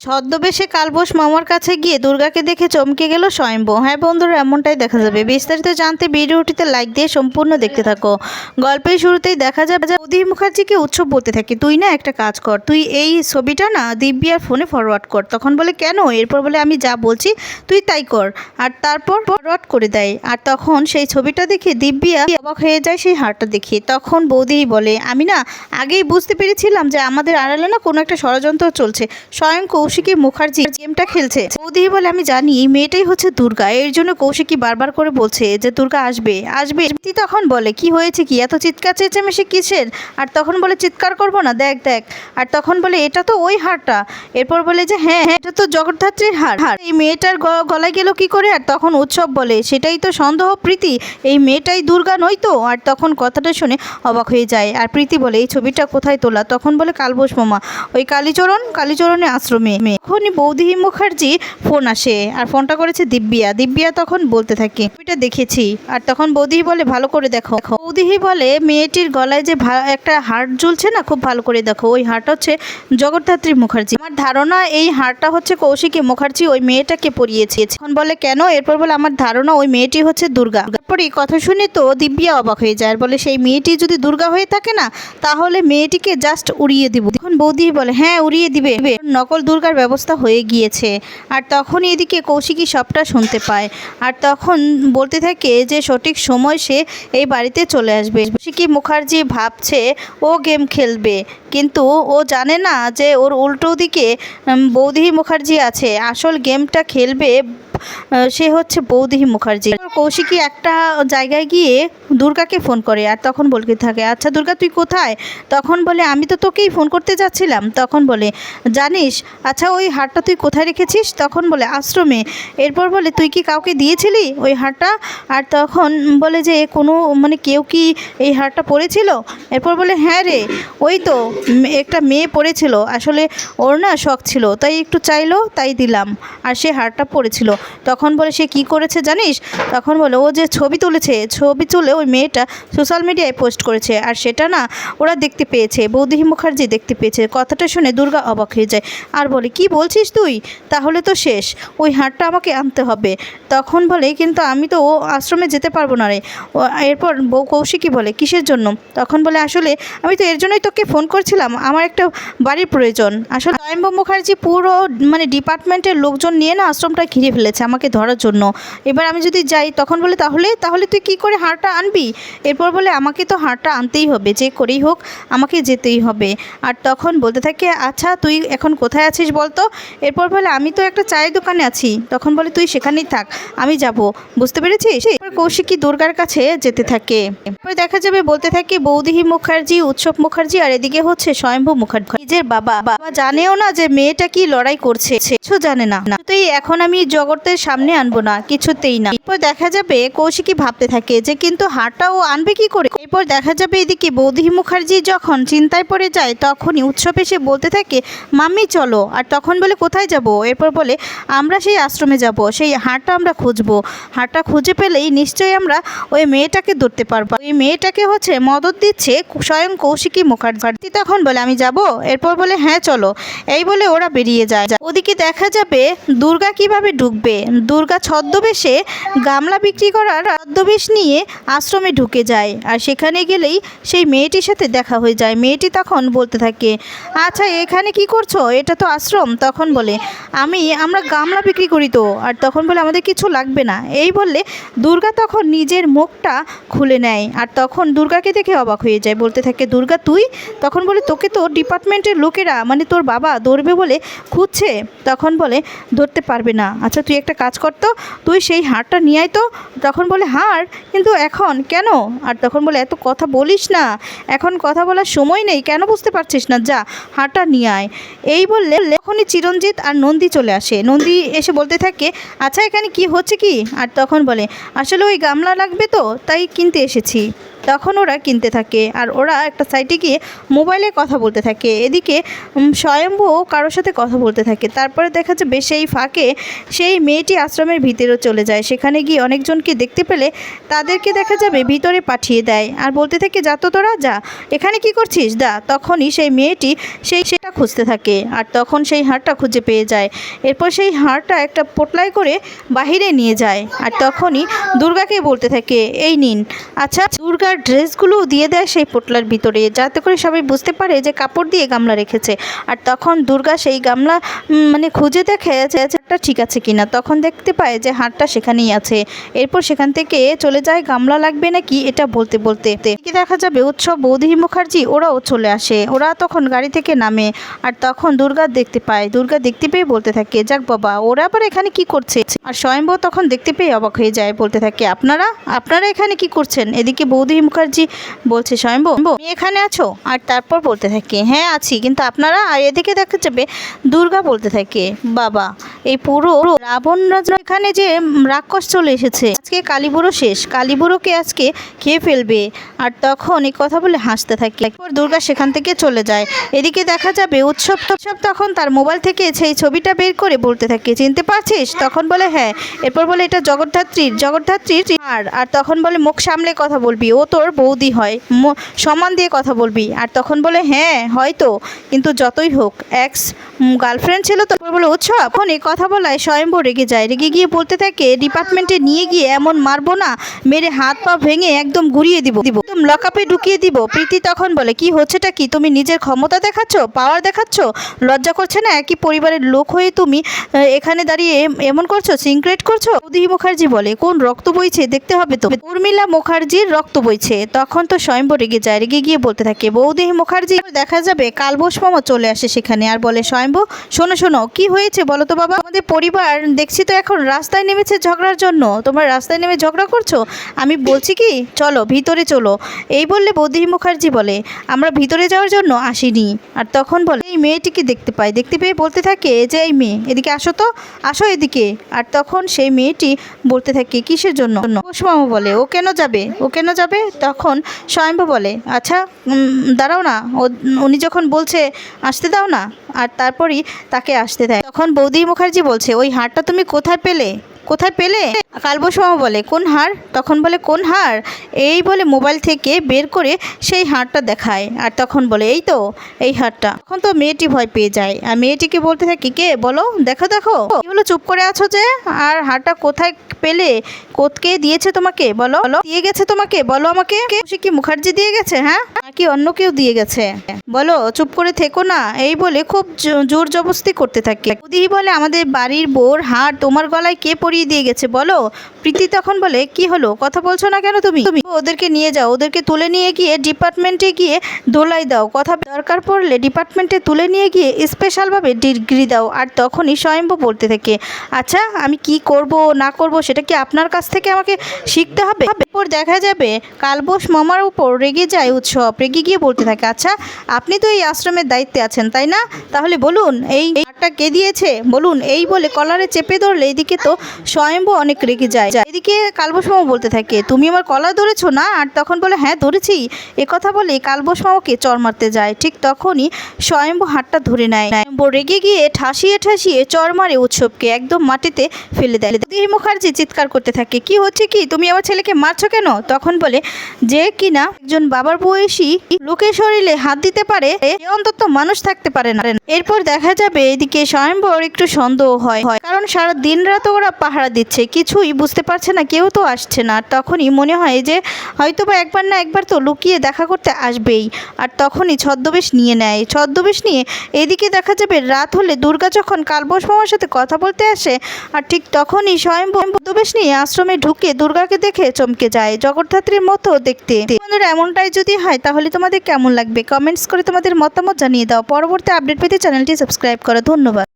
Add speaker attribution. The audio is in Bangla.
Speaker 1: ছদ্মবেশে কালবোস মামার কাছে গিয়ে দুর্গাকে দেখে চমকে গেল স্বয়ম্ভ। হ্যাঁ বন্ধুরা, এমনটাই দেখা যাবে। বিস্তারিত জানতে ভিডিওটিতে লাইক দিয়ে সম্পূর্ণ দেখতে থাকো। গল্পের শুরুতেই দেখা যাবে যে অধীর মুখার্জিকে উৎসব বলতে থাকে। তুই না একটা কাজ কর। তুই এই ছবিটা না দিব্যার ফোনে ফরওয়ার্ড কর। তখন বলে, কেন? এরপর বলে, আমি যা বলছি তুই তাই কর। আর তারপর ফরওয়ার্ড করে দেয়। আর তখন সেই ছবিটা দেখে দিব্যা অবাক হয়ে যায় সেই হারটা দেখে। তখন বৌদি বলে, আমি না আগেই বুঝতে পেরেছিলাম যে আমাদের আড়ালে না কোনো একটা ষড়যন্ত্র চলছে। স্বয়ং কৌশিকী মুখার্জি গেমটা খেলছে। বৌদি বলে, আমি জানি, এই মেয়েটাই হচ্ছে দুর্গা। এর জন্য কৌশিকী বারবার করে বলছে যে, দুর্গা আসবে আসবে। তখন বলে, কি হয়েছে কি? এত চিৎকার চেঁচেমেচে কিসের? আর তখন বলে, চিৎকার করব না, দেখ দেখ। আর তখন বলে, এটা তো ওই হারটা। এরপর বলে যে হ্যাঁ হ্যাঁ এটা তো জগদ্ধাত্রীর হার। হার এই মেয়েটার গলায় গেল কি করে? আর তখন উৎসব বলে, সেটাই তো সন্দেহ, প্রীতি। এই মেয়েটাই দুর্গা নয় তো? আর তখন কথাটা শুনে অবাক হয়ে যায়। আর প্রীতি বলে, এই ছবিটা কোথায় তোলা? তখন বলে, কালবোস মামা। ওই কালীচরণ, কালীচরণের আশ্রমে। তখনই বৌদি মুখার্জি ফোন আসে আর ফোনটা করেছে দিব্যা দিব্যা তখন বলতে থাকে, ছবিটা দেখেছি। আর তখন বৌদিহি বলে, ভালো করে দেখো। বৌদিহি বলে, মেয়েটির গলায় যে একটা হাড় ঝুলছে না, খুব ভালো করে দেখো। ওই হাড়টা হচ্ছে জগদ্ধাত্রী মুখার্জি। আমার ধারণা, এই হাড়টা হচ্ছে কৌশিকী মুখার্জি, ওই মেয়েটাকে পরিয়েছে। এখন বলে, কেন? এরপর বলে, আমার ধারণা, ওই মেয়েটি হচ্ছে দুর্গা। তারপরে কথা শুনে তো দিব্যা অবাক হয়ে যায় বলে, সেই মেয়েটি যদি দুর্গা হয়ে থাকে না, তাহলে মেয়েটিকে জাস্ট উড়িয়ে দিব। তখন বৌদি বলে হ্যাঁ উড়িয়ে দিবে। নকল দুর্গার ব্যবস্থা হয়ে গিয়েছে। আর তখন এদিকে কৌশিকী সবটা শুনতে পায়। আর তখন বলতে থাকে যে, সঠিক সময় সে এই বাড়িতে চলে আসবে। কৌশিকী মুখার্জি ভাবছে, ও গেম খেলবে। কিন্তু ও জানে না যে, ওর উল্টো দিকে বৌদি মুখার্জি আছে। আসল গেমটা খেলবে সে হচ্ছে বৌদিহি মুখার্জি। কৌশিকী একটা জায়গায় গিয়ে দুর্গাকে ফোন করে আর তখন বলতে থাকে আচ্ছা দুর্গা, তুই কোথায়? তখন বলে, আমি তো তোকেই ফোন করতে যাচ্ছিলাম। তখন বলে, জানিস আচ্ছা ওই হারটা তুই কোথায় রেখেছিস? তখন বলে, আশ্রমে। এরপর বলে, তুই কি কাউকে দিয়েছিলি ওই হারটা? আর তখন বলে যে, কোনো মানে কেউ কি এই হারটা পরেছিল? এরপর বলে হ্যাঁ রে, ওই তো একটা মেয়ে পড়েছিল আসলে ওর না শখ ছিল, তাই একটু চাইলো, তাই দিলাম, আর সে হারটা পড়েছিল তখন বলে, সে কি করেছে জানিস? তখন বলে, ও যে ছবি তুলেছে, ছবি তুলে ওই মেয়েটা সোশ্যাল মিডিয়ায় পোস্ট করেছে। আর সেটা না ওরা দেখতে পেয়েছে বৌদিহি মুখার্জি দেখতে পেয়েছে। কথাটা শুনে দুর্গা অবাক হয়ে যায়। আর বলে, কি বলছিস তুই? তাহলে তো শেষ। ওই হারটা আমাকে আনতে হবে। তখন বলে, কিন্তু আমি তো ও আশ্রমে যেতে পারব না রে। এরপর বউ কৌশিকী বলে, কিসের জন্য? তখন বলে, আসলে আমি তো এর জন্যই তোকে ফোন করছিলাম। আমার একটা বাড়ির প্রয়োজন। আসলে স্বয়ম্ভ মুখার্জি পুরো মানে ডিপার্টমেন্টের লোকজন নিয়ে না আশ্রমটা ঘিরে ফেলেছে। আমাকে ধরার জন্য। এবার আমি যদি যাই তখন বলে, তাহলে তাহলে তুই কি করে হারটা আনবি? এরপর বলে, আমাকে তো হারটা আনতেই হবে, যে করেই হোক আমাকে যেতেই হবে। আর তখন বলতে থাকে আচ্ছা তুই এখন কোথায় আছিস বলতো? এরপর বলে, আমি তো একটা চায়ের দোকানে আছি। তখন বলে, তুই সেখানেই থাক, আমি যাব। বুঝতে পেরেছিস? কৌশিকী দুর্গার কাছে যেতে থাকে। এরপর দেখা যাবে, বলতে থাকে, বৌদিহি মুখার্জি, উৎসব মুখার্জি, আর এদিকে হচ্ছে স্বয়ম্ভু মুখার্জি। নিজের বাবা বাবা জানেও না যে মেয়েটা কি লড়াই করছে কিছু জানে না। কিছুতেই এখন আমি জগতের সামনে আনব না, কিছুতেই না। এরপর দেখা যাবে কৌশিকী ভাবতে থাকে যে কিন্তু হারটা ও আনবে কি করে? এরপর দেখা যাবে এদিকে বৌদি মুখার্জি যখন চিন্তায় পড়ে যায়, তখনই উৎসব এসে বলতে থাকে, মাম্মি, চলো। আর তখন বলে, কোথায় যাব? এরপর বলে, আমরা সেই আশ্রমে যাব, সেই হারটা আমরা খুঁজবো। হারটা খুঁজে পেলেই নিশ্চয়ই আমরা ওই মেয়েটাকে ধরতে পারব। ওই মেয়েটাকে হচ্ছে মদত দিচ্ছে স্বয়ং কৌশিকী মুখার্জি। তখন বলে, আমি যাব? এরপর বলে হ্যাঁ চলো। এই বলে ওরা বেরিয়ে যায়। ওদিকে দেখা যাবে দুর্গা কীভাবে ঢুকবে দুর্গা ছদ্মবেশে গামলা বিক্রি করার ছদ্মবেশ নিয়ে আশ্রমে ঢুকে যায়। আর সেখানে গেলেই সেই মেয়েটির সাথে দেখা হয়ে যায়। মেয়েটি তখন বলতে থাকে আচ্ছা এখানে কি করছ? এটা তো আশ্রম। তখন বলে, আমি, আমরা গামলা বিক্রি করি তো। আর তখন বলে, আমাদের কিছু লাগবে না। এই বললে দুর্গা তখন নিজের মুখটা খুলে নেয়। আর তখন দুর্গাকে দেখে অবাক হয়ে যায়। বলতে থাকে, দুর্গা, তুই? তখন বলে, তোকে তো ডিপার্টমেন্টের লোকেরা মানে তোর বাবা ধরবে বলে খুঁজছে। তখন বলে, ধরতে পারবে না। আচ্ছা তুই একটা কাজ কর তো। তুই সেই হারটা নিয়ে আয় তো। তখন বলে হার কিন্তু এখন কেন? আর তখন বলে, এত কথা বলিস না। এখন কথা বলার সময় নেই। কেন বুঝতে পারছিস না? যা, হাঁটা নিয়ে আয়। এই বললে তখনই চিরঞ্জিত আর নন্দী চলে আসে। নন্দী এসে বলতে থাকে আচ্ছা এখানে কি হচ্ছে কি? আর তখন বলে, আসলে ওই গামলা লাগবে তো, তাই কিনতে এসেছি। তখন ওরা কিনতে থাকে। আর ওরা একটা সাইটে গিয়ে মোবাইলে কথা বলতে থাকে। এদিকে স্বয়ম্ভু কারোর সাথে কথা বলতে থাকে। তারপরে দেখা যাবে সেই ফাঁকে সেই মেয়েটি আশ্রমের ভিতরেও চলে যায়। সেখানে গিয়ে অনেকজনকে দেখতে পেলে তাদেরকে দেখা যাবে ভিতরে পাঠিয়ে দেয়। আর বলতে থাকে, যা তো তোরা, যা। এখানে কি করছিস? দা তখনই সেই মেয়েটি সেই সেটা খুঁজতে থাকে। আর তখন সেই হাড়টা খুঁজে পেয়ে যায়। এরপর সেই হাড়টা একটা পোটলায় করে বাহিরে নিয়ে যায়। আর তখনই দুর্গাকে বলতে থাকে, এই নিন। আচ্ছা দুর্গার ড্রেসগুলো দিয়ে দেয় সেই পোটলার ভিতরে, যাতে করে সবাই বুঝতে পারে যে কাপড় দিয়ে গামলা রেখেছে। আর তখন দুর্গা সেই গামলা মানে খুঁজে দেখে যে হারটা ঠিক আছে কিনা? তখন দেখতে পায় যে হারটা সেখানেই আছে। এরপর সেখান থেকে চলে যায়, গামলা লাগবে নাকি এটা বলতে বলতে। দেখা যাবে উৎসব বৌদি মুখার্জি, ওরাও চলে আসে। ওরা তখন গাড়ি থেকে নামে আর তখন দুর্গা দেখতে পায়। দুর্গা দেখতে পেয়ে বলতে থাকে, যাক বাবা, ওরা আবার এখানে কি করছে? আর স্বয়ম্ভব তখন দেখতে পেয়ে অবাক হয়ে যায়, বলতে থাকে, আপনারা? আপনারা এখানে কি করছেন? এদিকে বৌদি মুখার্জি বলছে স্বয়ম্ভব তুমি এখানে আছো? আর তারপর বলতে থাকে হ্যাঁ আছি, কিন্তু আপনারা? আর এদিকে দেখা যাবে দুর্গা বলতে থাকে, বাবা, এই পুরো রাবণ রাজা এখানে যে রাক্ষস চলে এসেছে। আজকে কালীবুড়ো শেষ। কালীবুড়োকে আজকে খেয়ে ফেলবে? আর তখন এই কথা বলে হাসতে থাকে। এরপর দুর্গা সেখান থেকে চলে যায়। এদিকে দেখা যাবে উৎসব উৎসব তখন তার মোবাইল থেকে সেই ছবিটা বের করে বলতে থাকে। চিনতে পারছিস? তখন বলে হ্যাঁ। এরপর বলে, এটা জগদ্ধাত্রীর জগদ্ধাত্রীর আর আর তখন বলে, মুখ সামলে কথা বলবি। ও তোর বৌদি হয়। সমান দিয়ে কথা বলবি। আর তখন বলে হ্যাঁ হয়তো। কিন্তু যতই হোক, এক্স গার্লফ্রেন্ড ছিল তো বলে, উৎসব? এখন এই কথা বলায় স্বয়ম্ভর রেগে যায়। রেগে গিয়ে বলতে থাকে, ডিপার্টমেন্টে নিয়ে গিয়ে এমন মারবো না, মেরে হাত পা ভেঙে একদম ঘুরিয়ে দিব। দিব একদম লকআপে ঢুকিয়ে দিব। প্রীতি তখন বলে, কি হচ্ছেটা কি? তুমি নিজের ক্ষমতা দেখাচ্ছ? পাওয়ার দেখাচ্ছ? লজ্জা করছে না? একই পরিবারের লোক হয়ে তুমি এখানে দাঁড়িয়ে এমন করছ? সিনক্রেট করছ? উদিহি মুখার্জি বলে, কোন রক্ত বইছে? দেখতে হবে তো। উর্মিলা মুখার্জির রক্ত বইছে। তখন তো স্বয়ম্ভর রেগে যায়। রেগে গিয়ে বলতে থাকে বৌদিহি মুখার্জি, দেখা যাবে কালবোস মামা চলে আসে সেখানে। আর বলে, স্বয়ম্ভু, শোনো শোনো, কি হয়েছে বলো তো বাবা? আমাদের পরিবার, দেখছি তো এখন রাস্তায় নেমেছে ঝগড়ার জন্য, তোমরা রাস্তায় নেমে ঝগড়া করছ? আমি বলছি কি, চলো ভিতরে চলো। এই বললে বৌদি মুখার্জি বলে, আমরা ভিতরে যাওয়ার জন্য আসিনি। আর তখন বলে, এই মেয়েটিকে দেখতে পাই দেখতে পেয়ে বলতে থাকে যে এই মেয়ে, এদিকে আসো তো, আসো এদিকে। আর তখন সেই মেয়েটি বলতে থাকে, কিসের জন্য? কুসমামা বলে, ও কেন যাবে? ও কেন যাবে? তখন স্বয়ম্ভ বলে আচ্ছা দাঁড়াও না উনি যখন বলছে, আসতে দাও না। আর তারপরই তাকে আসতে দেয়। তখন বৌদি মুখার্জি বলছে ওই হাঁটটা তুমি কোথায় পেলে? কোথায় পেলে? কালবসমামা বলে, কোন হার? তখন বলে, কোন হার? এই বলে মোবাইল থেকে বের করে সেই হারটা দেখায়। আর তখন বলে, এই তো, এই হারটা। তখন তো মেয়েটি ভয় পেয়ে যায়। আর মেয়েটিকে বলতে থাকি, কে? বলো, দেখো দেখো। হলো, চুপ করে আছো যে? আর হারটা কোথায় পেলে? কোতকে দিয়েছে তোমাকে? বলো বলো। দিয়ে গেছে তোমাকে? বলো আমাকে। কে? সে কি মুখার্জি দিয়ে গেছে হ্যাঁ? নাকি অন্য কেউ দিয়ে গেছে? বলো, চুপ করে থেকো না। এই বলে খুব জোর জবস্তি করতে থাকে। উদিহি বলে, আমাদের বাড়ির বোর হার, তোমার গলায় কে পরিয়ে দিয়ে গেছে, বলো? প্রীতি তখন বলে, কি হলো? কথা বলছো না কেন তুমি? তুমি ওদেরকে নিয়ে যাও, ওদেরকে তুলে নিয়ে গিয়ে ডিপার্টমেন্টে গিয়ে দোলাই দাও। কথা দরকার পড়লে ডিপার্টমেন্টে তুলে নিয়ে গিয়ে স্পেশালভাবে ডিগ্রি দাও, আর তখনই স্বয়ম্ভ বলতে থাকে। আচ্ছা আমি কি করব, না করব, সেটা কি আপনার কাছ থেকে আমাকে শিখতে হবে? এরপর দেখা যাবে কালবোস মামার উপর রেগে যায় উৎসব, রেগে গিয়ে বলতে থাকে। আচ্ছা আপনি তো এই আশ্রমের দায়িত্বে আছেন, তাই না? তাহলে বলুন, এই হারটা কে দিয়েছে? বলুন, এই বলে কলারে চেপে ধরলে, এদিকে তো স্বয়ম্ভ অনেক রেগে যায়। এদিকে কালবোস মামা বলতে থাকে, তুমি আমার কলা ধরেছো না? আর তখন বলে হ্যাঁ ধরেছি। কথা বলে কালবোস মামাকে চর মারতে যায়। ঠিক তখনই স্বয়ম্ভ হাতটা ধরে নেয়। স্বয়ম্ভ রেগে গিয়ে ঠাসিয়ে ঠাসিয়ে চর মারে উৎসবকে, একদম মাটিতে ফেলে দেয়। দেহি মুখার্জি চিৎকার করতে থাকে, কি হচ্ছে কি? তুমি আমার ছেলেকে মারছো কেন? তখন বলে, যে কিনা একজন বাবার বয়সী লোকের শরীরে হাত দিতে পারে অন্তত মানুষ থাকতে পারে না। এরপর দেখা যাবে এদিকে স্বয়ম্বর একটু সন্দেহ হয়। কারণ সারা দিন রাত ওরা পাহারা দিচ্ছে। কিছুই বুঝতে পারছে না, কেউ তো আসছে না। আর তখনই মনে হয় যে হয়তো বা একবার না একবার তো লুকিয়ে দেখা করতে আসবেই। আর তখনই ছদ্মবেশ নিয়ে নেয়। ছদ্মবেশ নিয়ে এদিকে দেখা যাবে রাত হলে দুর্গা যখন কালবোস মামার সাথে কথা বলতে আসে, আর ঠিক তখনই স্বয়ং ছদ্মবেশ নিয়ে আশ্রমে ঢুকে দুর্গাকে দেখে চমকে যায়। জগদ্ধাত্রীর মতো দেখতে। বন্ধুরা, এমনটাই যদি হয় তাহলে তোমাদের কেমন লাগবে? কমেন্টস করে তোমাদের মতামত জানিয়ে দাও। পরবর্তী আপডেট পেতে চ্যানেলটি সাবস্ক্রাইব করো। ধন্যবাদ।